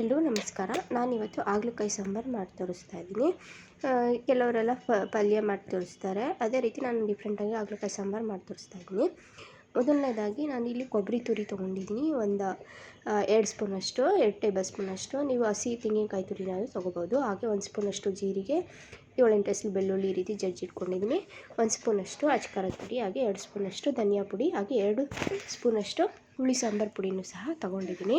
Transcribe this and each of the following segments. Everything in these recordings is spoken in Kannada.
ಎಲ್ರಿಗೂ ನಮಸ್ಕಾರ. ನಾನಿವತ್ತು ಹಾಗಲಕಾಯಿ ಸಾಂಬಾರು ಮಾಡಿ ತೋರಿಸ್ತಾ ಇದ್ದೀನಿ. ಕೆಲವರೆಲ್ಲ ಪಲ್ಯ ಮಾಡಿ ತೋರಿಸ್ತಾರೆ. ಅದೇ ರೀತಿ ನಾನು ಡಿಫ್ರೆಂಟಾಗಿ ಹಾಗಲಕಾಯಿ ಸಾಂಬಾರು ಮಾಡಿ ತೋರಿಸ್ತಾ ಇದ್ದೀನಿ. ಮೊದಲನೇದಾಗಿ ಇಲ್ಲಿ ಕೊಬ್ಬರಿ ತುರಿ ತೊಗೊಂಡಿದ್ದೀನಿ. ಒಂದು ಎರಡು ಸ್ಪೂನಷ್ಟು ಎರಡು ಟೇಬಲ್ ಸ್ಪೂನಷ್ಟು ನೀವು ಹಸಿ ತೆಂಗಿನಕಾಯಿ ತುರಿನಾದರೂ ತೊಗೋಬೋದು. ಹಾಗೆ ಒಂದು ಸ್ಪೂನಷ್ಟು ಜೀರಿಗೆ ಏಳೆಂಟು ಹೆಸರು ಬೆಳ್ಳುಳ್ಳಿ ಈ ರೀತಿ ಜಜ್ಜಿಟ್ಕೊಂಡಿದ್ದೀನಿ. ಒಂದು ಸ್ಪೂನಷ್ಟು ಅಚ್ಕಾರದ ಪುಡಿ, ಹಾಗೆ ಎರಡು ಸ್ಪೂನಷ್ಟು ಧನಿಯಾ ಪುಡಿ, ಹಾಗೆ ಎರಡು ಸ್ಪೂನಷ್ಟು ಹುಳಿ ಸಾಂಬಾರು ಪುಡಿನೂ ಸಹ ತೊಗೊಂಡಿದ್ದೀನಿ.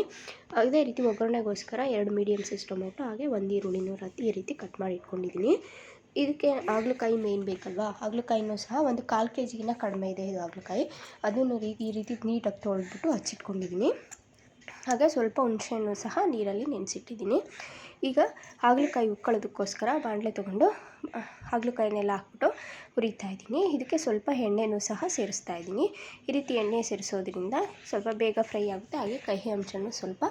ಅದೇ ರೀತಿ ಒಗ್ಗರಣೆಗೋಸ್ಕರ ಎರಡು ಮೀಡಿಯಮ್ ಸೈಜ್ ಟೊಮೊಟೊ, ಹಾಗೆ ಒಂದು ಈರುಳ್ಳಿನೂ ರೀತಿ ಕಟ್ ಮಾಡಿ ಇಟ್ಕೊಂಡಿದ್ದೀನಿ. ಇದಕ್ಕೆ ಹಾಗಲಕಾಯಿ ಮೇನ್ ಬೇಕಲ್ವಾ? ಹಾಗಲಕಾಯಿನೂ ಸಹ ಒಂದು ಕಾಲು ಕೆ ಜಿಗಿನ್ನ ಕಡಿಮೆ ಇದೆ ಇದು ಹಾಗಲಕಾಯಿ. ಅದನ್ನು ಈ ರೀತಿ ನೀಟಾಗಿ ತೊಳೆದ್ಬಿಟ್ಟು ಹಚ್ಚಿಟ್ಕೊಂಡಿದ್ದೀನಿ ಹಾಗೆ ಸ್ವಲ್ಪ ಹುಣಸೆಹಣ್ಣು ಸಹ ನೀರಲ್ಲಿ ನೆನೆಸಿಟ್ಟಿದ್ದೀನಿ ಈಗ ಹಾಗಲಕಾಯಿ ಉಕ್ಕೊಳ್ಳೋದಕ್ಕೋಸ್ಕರ ಬಾಣಲೆ ತೊಗೊಂಡು ಹಾಗಲಕಾಯಿನೆಲ್ಲ ಹಾಕ್ಬಿಟ್ಟು ಹುರಿತಾ ಇದ್ದೀನಿ. ಇದಕ್ಕೆ ಸ್ವಲ್ಪ ಎಣ್ಣೆನೂ ಸಹ ಸೇರಿಸ್ತಾ ಇದ್ದೀನಿ. ಈ ರೀತಿ ಎಣ್ಣೆ ಸೇರಿಸೋದ್ರಿಂದ ಸ್ವಲ್ಪ ಬೇಗ ಫ್ರೈ ಆಗುತ್ತೆ. ಹಾಗೆ ಕಹಿ ಅಂಶನೂ ಸ್ವಲ್ಪ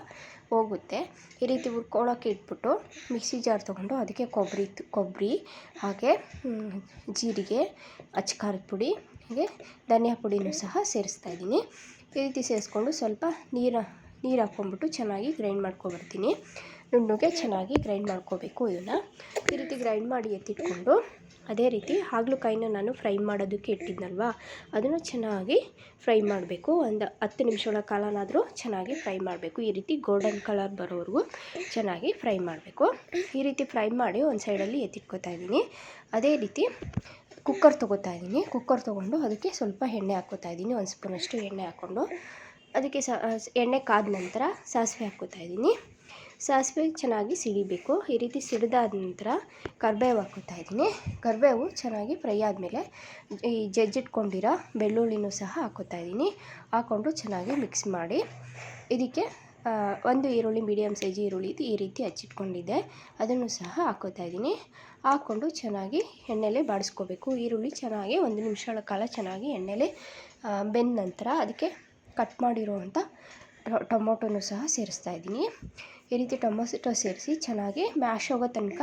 ಹೋಗುತ್ತೆ. ಈ ರೀತಿ ಹುರ್ಕೊಳ್ಳೋಕೆ ಇಟ್ಬಿಟ್ಟು ಮಿಕ್ಸಿ ಜಾರ್ ತೊಗೊಂಡು ಅದಕ್ಕೆ ಕೊಬ್ಬರಿ ಕೊಬ್ಬರಿ, ಹಾಗೆ ಜೀರಿಗೆ ಅಚ್ಚಕಾರದ ಪುಡಿ, ಹಾಗೆ ಧನಿಯಾ ಪುಡಿನೂ ಸಹ ಸೇರಿಸ್ತಾ ಇದ್ದೀನಿ. ಈ ರೀತಿ ಸೇರಿಸ್ಕೊಂಡು ಸ್ವಲ್ಪ ನೀರು ನೀರು ಹಾಕ್ಕೊಂಬಿಟ್ಟು ಚೆನ್ನಾಗಿ ಗ್ರೈಂಡ್ ಮಾಡ್ಕೊಬರ್ತೀನಿ. ನುಣ್ಣಗೆ ಚೆನ್ನಾಗಿ ಗ್ರೈಂಡ್ ಮಾಡ್ಕೋಬೇಕು ಇದನ್ನು ಈ ರೀತಿ ಗ್ರೈಂಡ್ ಮಾಡಿ ಎತ್ತಿಟ್ಕೊಂಡು ಅದೇ ರೀತಿ ಹಾಗಲಕಾಯಿನ ನಾನು ಫ್ರೈ ಮಾಡೋದಕ್ಕೆ ಇಟ್ಟಿದ್ನಲ್ವ? ಅದನ್ನು ಚೆನ್ನಾಗಿ ಫ್ರೈ ಮಾಡಬೇಕು. ಒಂದು ಹತ್ತು ನಿಮಿಷಗಳ ಕಾಲನಾದರೂ ಚೆನ್ನಾಗಿ ಫ್ರೈ ಮಾಡಬೇಕು. ಈ ರೀತಿ ಗೋಲ್ಡನ್ ಕಲರ್ ಬರೋವರೆಗೂ ಚೆನ್ನಾಗಿ ಫ್ರೈ ಮಾಡಬೇಕು. ಈ ರೀತಿ ಫ್ರೈ ಮಾಡಿ ಒಂದು ಸೈಡಲ್ಲಿ ಎತ್ತಿಟ್ಕೋತಾ ಇದ್ದೀನಿ. ಅದೇ ರೀತಿ ಕುಕ್ಕರ್ ತೊಗೋತಾ ಇದ್ದೀನಿ. ಕುಕ್ಕರ್ ತೊಗೊಂಡು ಅದಕ್ಕೆ ಸ್ವಲ್ಪ ಎಣ್ಣೆ ಹಾಕ್ಕೋತಾ ಇದ್ದೀನಿ. ಒಂದು ಸ್ಪೂನಷ್ಟು ಎಣ್ಣೆ ಹಾಕ್ಕೊಂಡು ಅದಕ್ಕೆ ಸ, ಎಣ್ಣೆ ಕಾದ ನಂತರ ಸಾಸಿವೆ ಹಾಕ್ಕೋತಾ ಇದ್ದೀನಿ. ಸಾಸಿವೆ ಚೆನ್ನಾಗಿ ಸಿಡಿಬೇಕು. ಈ ರೀತಿ ಸಿಡಿದಾದ ನಂತರ ಕರಿಬೇವು ಹಾಕ್ಕೋತಾ ಇದ್ದೀನಿ. ಕರಿಬೇವು ಚೆನ್ನಾಗಿ ಫ್ರೈ ಆದಮೇಲೆ ಈ ಜಜ್ಜಿಟ್ಕೊಂಡಿರೋ ಬೆಳ್ಳುಳ್ಳಿನೂ ಸಹ ಹಾಕೋತಾ ಇದ್ದೀನಿ. ಹಾಕ್ಕೊಂಡು ಚೆನ್ನಾಗಿ ಮಿಕ್ಸ್ ಮಾಡಿ. ಇದಕ್ಕೆ ಒಂದು ಈರುಳ್ಳಿ ಮೀಡಿಯಮ್ ಸೈಜ್ ಈರುಳ್ಳಿ ಇದು ಈ ರೀತಿ ಹಚ್ಚಿಟ್ಕೊಂಡಿದ್ದೆ. ಅದನ್ನು ಸಹ ಹಾಕ್ಕೊಳ್ತಾ ಇದ್ದೀನಿ. ಹಾಕ್ಕೊಂಡು ಚೆನ್ನಾಗಿ ಎಣ್ಣೆಲೆ ಬಾಡಿಸ್ಕೋಬೇಕು. ಈರುಳ್ಳಿ ಚೆನ್ನಾಗಿ ಒಂದು ನಿಮಿಷಗಳ ಕಾಲ ಚೆನ್ನಾಗಿ ಎಣ್ಣೆಲೆ ಬೆಂದ ನಂತರ ಅದಕ್ಕೆ ಕಟ್ ಮಾಡಿರುವಂಥ ಟೊಮೊಟೊನೂ ಸಹ ಸೇರಿಸ್ತಾ ಇದ್ದೀನಿ. ಈ ರೀತಿ ಟೊಮೊಟೊ ಸೇರಿಸಿ ಚೆನ್ನಾಗಿ ಮ್ಯಾಶ್ ಆಗೋ ತನಕ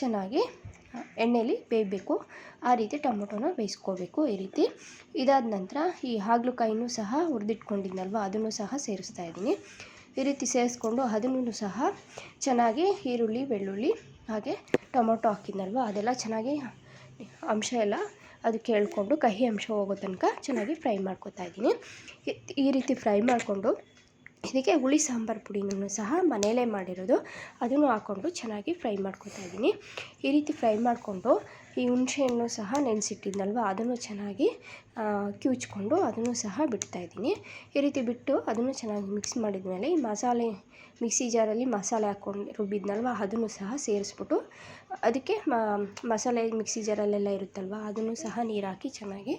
ಚೆನ್ನಾಗಿ ಎಣ್ಣೆಯಲ್ಲಿ ಬೇಯಬೇಕು. ಆ ರೀತಿ ಟೊಮೊಟೊನ ಬೇಯಿಸ್ಕೋಬೇಕು ಈ ರೀತಿ. ಇದಾದ ನಂತರ ಈ ಹಾಗಲಕಾಯಿನೂ ಸಹ ಹುರಿದಿಟ್ಕೊಂಡಿದ್ನಲ್ವ, ಅದನ್ನು ಸಹ ಸೇರಿಸ್ತಾ ಇದ್ದೀನಿ. ಈ ರೀತಿ ಸೇರಿಸ್ಕೊಂಡು ಅದನ್ನು ಸಹ ಚೆನ್ನಾಗಿ ಈರುಳ್ಳಿ, ಬೆಳ್ಳುಳ್ಳಿ, ಹಾಗೆ ಟೊಮೊಟೊ ಹಾಕಿದ್ನಲ್ವ, ಅದೆಲ್ಲ ಚೆನ್ನಾಗಿ ಅಂಶ ಎಲ್ಲ ಅದು ಕೇಳಿಕೊಂಡು ಕಹಿ ಅಂಶ ಹೋಗೋ ತನಕ ಚೆನ್ನಾಗಿ ಫ್ರೈ ಮಾಡ್ಕೊತಾ ಇದ್ದೀನಿ. ಈ ರೀತಿ ಫ್ರೈ ಮಾಡಿಕೊಂಡು ಇದಕ್ಕೆ ಹುಳಿ ಸಾಂಬಾರು ಪುಡಿನೂ ಸಹ ಮನೆಯಲ್ಲೇ ಮಾಡಿರೋದು. ಅದನ್ನು ಹಾಕ್ಕೊಂಡು ಚೆನ್ನಾಗಿ ಫ್ರೈ ಮಾಡ್ಕೊತಾ ಇದ್ದೀನಿ. ಈ ರೀತಿ ಫ್ರೈ ಮಾಡಿಕೊಂಡು ಈ ಹುಣಸೆಹಣ್ಣು ಸಹ ನೆನೆಸಿಟ್ಟಿದ್ನಲ್ವ ಅದನ್ನು ಚೆನ್ನಾಗಿ ಕಿವುಚ್ಕೊಂಡು ಅದನ್ನು ಸಹ ಬಿಡ್ತಾಯಿದ್ದೀನಿ ಈ ರೀತಿ ಬಿಟ್ಟು ಅದನ್ನು ಚೆನ್ನಾಗಿ ಮಿಕ್ಸ್ ಮಾಡಿದ್ಮೇಲೆ ಈ ಮಸಾಲೆ, ಮಿಕ್ಸಿ ಜಾರಲ್ಲಿ ಮಸಾಲೆ ಹಾಕ್ಕೊಂಡು ರುಬ್ಬಿದ್ನಲ್ವ, ಅದನ್ನು ಸಹ ಸೇರಿಸ್ಬಿಟ್ಟು ಅದಕ್ಕೆ ಮಸಾಲೆ ಮಿಕ್ಸಿ ಜಾರಲ್ಲೆಲ್ಲ ಇರುತ್ತಲ್ವ, ಅದನ್ನು ಸಹ ನೀರು ಹಾಕಿ ಚೆನ್ನಾಗಿ,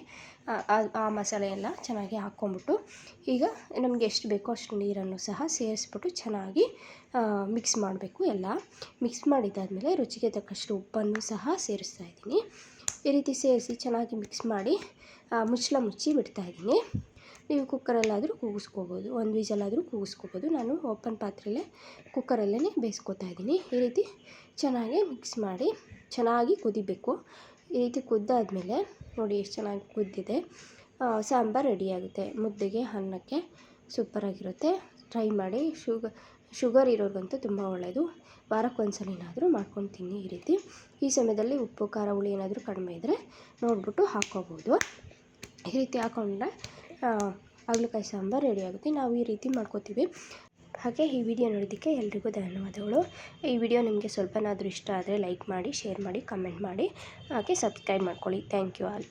ಆ ಮಸಾಲೆ ಎಲ್ಲ ಚೆನ್ನಾಗಿ ಹಾಕ್ಕೊಂಬಿಟ್ಟು ಈಗ ನಮಗೆ ಎಷ್ಟು ಬೇಕೋ ಅಷ್ಟು ನೀರನ್ನು ಸಹ ಸೇರಿಸ್ಬಿಟ್ಟು ಚೆನ್ನಾಗಿ ಮಿಕ್ಸ್ ಮಾಡಬೇಕು ಎಲ್ಲ. ಮಿಕ್ಸ್ ಮಾಡಿದ್ದಾದಮೇಲೆ ರುಚಿಗೆ ತಕ್ಕಷ್ಟು ಉಪ್ಪನ್ನು ಸಹ ಸೇರಿಸ್ತಾ ಇದ್ದೀನಿ. ಈ ರೀತಿ ಸೇರಿಸಿ ಚೆನ್ನಾಗಿ ಮಿಕ್ಸ್ ಮಾಡಿ ಮುಚ್ಚಳ ಮುಚ್ಚಿ ಬಿಡ್ತಾಯಿದ್ದೀನಿ ನೀವು ಕುಕ್ಕರಲ್ಲಾದರೂ ಕೂಗಿಸ್ಕೋಬೋದು, ಒಂದು ವಿಜಲಾದರೂ ಕೂಗಿಸ್ಕೋಬೋದು. ನಾನು ಓಪನ್ ಪಾತ್ರೆಯಲ್ಲೇ ಕುಕ್ಕರಲ್ಲೇ ಬೇಯಿಸ್ಕೊತಾ ಇದ್ದೀನಿ. ಈ ರೀತಿ ಚೆನ್ನಾಗಿ ಮಿಕ್ಸ್ ಮಾಡಿ, ಚೆನ್ನಾಗಿ ಕುದಿಬೇಕು. ಈ ರೀತಿ ಕುದ್ದಾದಮೇಲೆ ನೋಡಿ ಎಷ್ಟು ಚೆನ್ನಾಗಿ ಕುದ್ದಿದೆ. ಸಾಂಬಾರು ರೆಡಿಯಾಗುತ್ತೆ ಮುದ್ದೆಗೆ ಅನ್ನಕ್ಕೆ ಸೂಪರಾಗಿರುತ್ತೆ ಟ್ರೈ ಮಾಡಿ, ಶುಗ ಶುಗರ್ ಇರೋರಿಗಂತೂ ತುಂಬ ಒಳ್ಳೆಯದು ವಾರಕ್ಕೆ ಏನಾದರೂ ಮಾಡ್ಕೊಂಡು ತಿನ್ನಿ ಈ ರೀತಿ. ಈ ಸಮಯದಲ್ಲಿ ಉಪ್ಪು, ಖಾರ, ಹುಳಿ ಏನಾದರೂ ಕಡಿಮೆ ಇದ್ದರೆ ನೋಡಿಬಿಟ್ಟು ಹಾಕ್ಕೋಬೋದು ಈ ರೀತಿ ಹಾಕ್ಕೊಂಡ್ರೆ ಹಾಗಲಕಾಯಿ ಸಾಂಬಾರು ರೆಡಿ ಆಗುತ್ತೆ. ನಾವು ಈ ರೀತಿ ಮಾಡ್ಕೋತೀವಿ. ಹಾಗೆ ಈ ವಿಡಿಯೋ ನೋಡೋದಕ್ಕೆ ಎಲ್ರಿಗೂ ಧನ್ಯವಾದಗಳು. ಈ ವಿಡಿಯೋ ನಿಮಗೆ ಸ್ವಲ್ಪನಾದರೂ ಇಷ್ಟ ಆದರೆ ಲೈಕ್ ಮಾಡಿ, ಶೇರ್ ಮಾಡಿ, ಕಮೆಂಟ್ ಮಾಡಿ. ಹಾಗೆ ಸಬ್ಸ್ಕ್ರೈಬ್ ಮಾಡ್ಕೊಳ್ಳಿ. Thank you all.